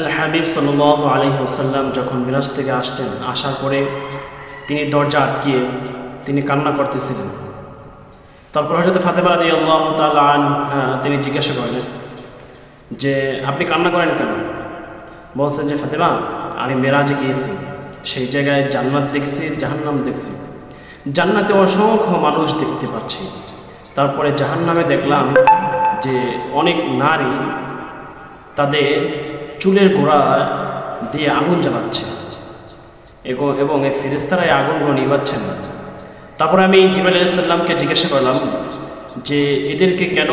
আল হাবিব সাল আলহি আসাল্লাম যখন মিরাজ থেকে আসতেন আসার পরে তিনি দরজা আটকিয়ে তিনি কান্না করতেছিলেন। তারপর হজরত ফাতেমা রাজি আল্লাহ তালান তিনি জিজ্ঞাসা করলেন যে, আপনি কান্না করেন কেন? বলছেন যে, ফাতেমা, আমি মেরাজে গিয়েছি, সেই জায়গায় জান্নাত দেখছি, জাহান্নাম দেখছি। জান্নাতে অসংখ্য মানুষ দেখতে পাচ্ছি। তারপরে জাহান্নামে দেখলাম যে, অনেক নারী তাদের চুলের গোড়া দিয়ে আগুন জ্বালাচ্ছে। এবং এই ফেরেস্তারা আগুনগুলো নিবাচ্ছেন না তারপরে আমি জিবাল আলাইসাল্লামকে জিজ্ঞাসা করলাম যে, এদেরকে কেন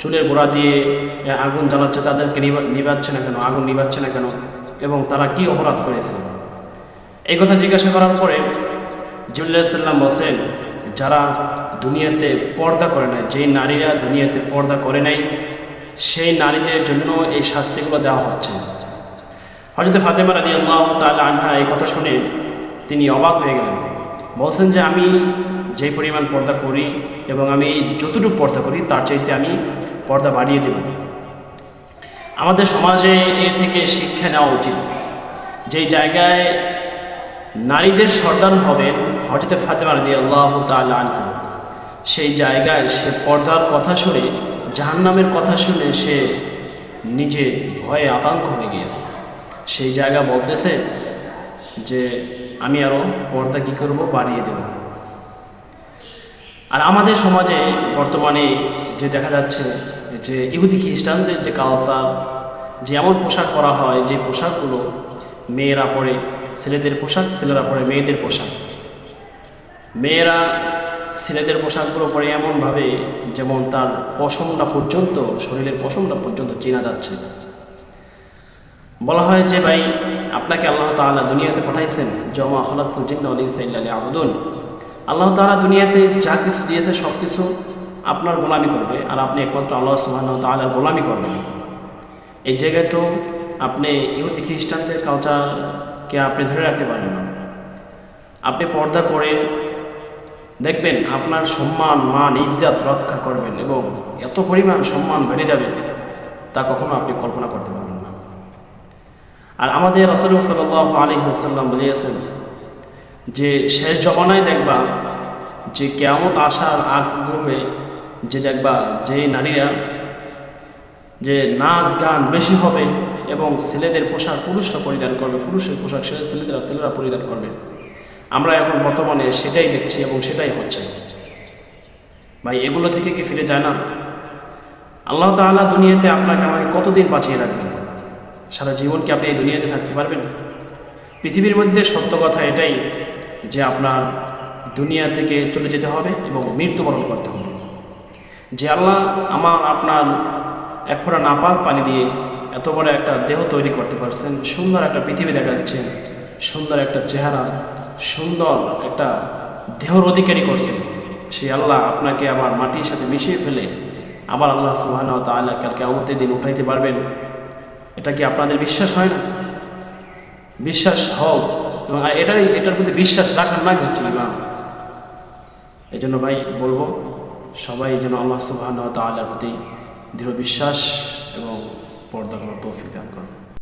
চুলের গোড়া দিয়ে আগুন জ্বালাচ্ছে? তাদেরকে নিবা- নিবাচ্ছে না কেন? আগুন নিবাচ্ছে না কেন? এবং তারা কি অপরাধ করেছে? এই কথা জিজ্ঞাসা করার পরে জিবুল্লাহ সাল্লাম বলছেন, যারা দুনিয়াতে পর্দা করে নাই, যেই নারীরা দুনিয়াতে পর্দা করে নাই সেই নারীদের জন্য এই শাস্তিগুলো দেওয়া হচ্ছে। হজরত ফাতেমা রাদি আল্লাহ তাল আনহা এই কথা শুনে তিনি অবাক হয়ে গেলেন। বলছেন যে আমি যেই পরিমাণ পর্দা করি এবং আমি যতটুকু পর্দা করি, তার চাইতে আমি পর্দা বাড়িয়ে দেব। আমাদের সমাজে এ থেকে শিক্ষা নেওয়া উচিত। যেই জায়গায় নারীদের সর্দার হবেন হজরত ফাতেমা রাদি আল্লাহ তাল আনহা, সেই জায়গায় সে পর্দার কথা শুনে জাহান্নামের কথা শুনে সে নিজে ভয়ে আতঙ্ক হয়ে গিয়েছে। সেই জায়গা বলতেছে যে, আমি আরও পর্দা কী করব? বাড়িয়ে দেব। আর আমাদের সমাজে বর্তমানে যে দেখা যাচ্ছে যে ইহুদি খ্রিস্টানদের যে কালচার যে এমন পোশাক পরা হয়, যে পোশাকগুলো মেয়েরা পরে, ছেলেদের পোশাক, ছেলেরা পরে মেয়েদের পোশাক। মেয়েরা ছেলেদের পোশাকগুলো পরে এমনভাবে যেমন তার পশমটা পর্যন্ত, শরীরের পশমটা পর্যন্ত চেনা যাচ্ছে। বলা হয় যে, ভাই, আপনাকে আল্লাহ তাআলা দুনিয়াতে পাঠাইছেন জমা খলাক্তু জিন্না আলী আবুদুন আল্লাহ তাআলা দুনিয়াতে যা কিছু দিয়েছে সব কিছু আপনার গোলামি করবে আর আপনি একমাত্র আল্লাহ সুবহানাহু ওয়া তাআলার গোলামি করবেন। এই জায়গায় তো আপনি ইহুদি খ্রিস্টানদের কালচারকে আপনি ধরে রাখতে পারেন না। আপনি পর্দা করেন দেখবেন আপনার সম্মান, মান, ইজ্জাত রক্ষা করবেন এবং এত পরিমাণ সম্মান বেড়ে যাবে তা কখনো আপনি কল্পনা করতে পারবেন না। আর আমাদের রসুল সাল্লাহ আলী সাল্লাম বলিয়েছেন যে, শেষ জমানায় দেখবা যে কেমত আসার আগ পূর্বে যে দেখবা যে নারীরা যে নাচ গান বেশি হবে এবং ছেলেদের পোশাক পুরুষরা পরিধান করবে, পুরুষের পোশাক ছেলে- ছেলেদের ছেলেরা পরিধান করবে। আমরা এখন বর্তমানে সেটাই দেখছি এবং সেটাই হচ্ছে। ভাই, এগুলো থেকে কি ফিরে যায় না? আল্লাহ তাআলা দুনিয়াতে আপনাকে আমাকে কতদিন বাঁচিয়ে রাখবেন? সারা জীবন কি আপনি এই দুনিয়াতে থাকতে পারবেন? পৃথিবীর মধ্যে সত্য কথা এটাই যে আপনার দুনিয়া থেকে চলে যেতে হবে এবং মৃত্যুবরণ করতে হবে। যে আল্লাহ আমার আপনার এক ফোঁটা নাপাক পানি দিয়ে এত বড় একটা দেহ তৈরি করতে পারছেন, সুন্দর একটা পৃথিবী দেখা যাচ্ছে, সুন্দর একটা চেহারা সুন্দর একটা দেহর অধিকারী করছেন। সেই আল্লাহ আপনাকে আবার মাটির সাথে মিশিয়ে ফেলে আবার আল্লাহ সুহান তাআলা কালকে আমতের দিন উঠাইতে পারবেন। এটা কি আপনাদের বিশ্বাস হয় না? বিশ্বাস হোক এবং এটাই, এটার প্রতি বিশ্বাস রাখার নাম হচ্ছে ইমান এই জন্য ভাই, বলব, সবাই যেন আল্লাহ সুবাহ তাআলার প্রতি দৃঢ় বিশ্বাস এবং পর্দা করার তৌফিক দান করেন।